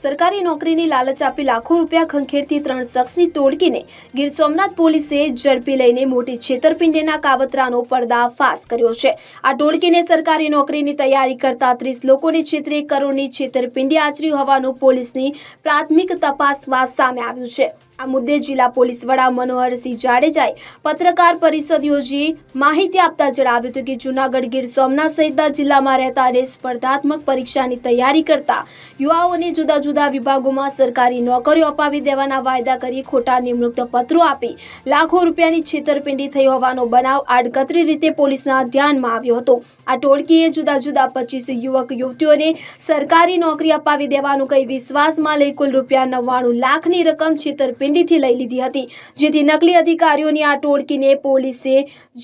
સરકારી નોકરીની લાલચ આપી લાખો રૂપિયા ખંખેરતી ત્રણ શખ્સની ટોળકીને ગીર સોમનાથ પોલીસે ઝડપી લઈને મોટી છેતરપિંડીના કાવતરાનો પર્દાફાશ કર્યો છે. આ ટોળકીને સરકારી નોકરીની તૈયારી કરતા ત્રીસ લોકોને છેતરી, કરોડની છેતરપિંડી આચરી હોવાનું પોલીસની પ્રાથમિક તપાસમાં સામે આવ્યું છે. આ મુદ્દે જિલ્લા પોલીસ વડા મનોહરસિંહ જાડેજાએ પત્રકાર પરિષદ યોજી માહિતી આપતા જણાવ્યું હતું કે જૂનાગઢ ગીર સોમનાથ સહિતના જિલ્લામાં રહેતા અને સ્પર્ધાત્મક પરીક્ષાની તૈયારી કરતા યુવાઓને જુદા જુદા વિભાગોમાં સરકારી નોકરીઓ અપાવી દેવાના વાયદા કરી ખોટા નિમણૂક પત્રો આપી લાખો રૂપિયાની છેતરપિંડી થઈ હોવાનો બનાવ આડકતરી રીતે પોલીસના ધ્યાનમાં આવ્યો હતો. આ ટોળકીએ જુદા જુદા પચીસ યુવક યુવતીઓને સરકારી નોકરી અપાવી દેવાનું કહી વિશ્વાસમાં લઈ કુલ રૂપિયા નવ્વાણું લાખની રકમ છેતરપિંડીથી લઈ લીધી હતી, જેથી નકલી અધિકારીઓની આ ટોળકીને પોલીસે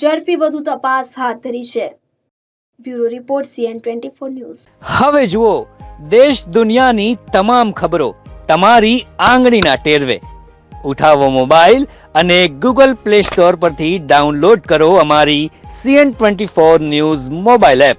ઝડપી વધુ તપાસ હાથ ધરી છે. Bureau report, CN twenty news. હવે જુઓ, દેશ દુનિયાની તમામ ખબરો તમારી આંગળીના ટેરવે. ઉઠાવો મોબાઈલ અને ગૂગલ પ્લે સ્ટોર પરથી ડાઉનલોડ કરો અમારી CN twenty four news mobile app.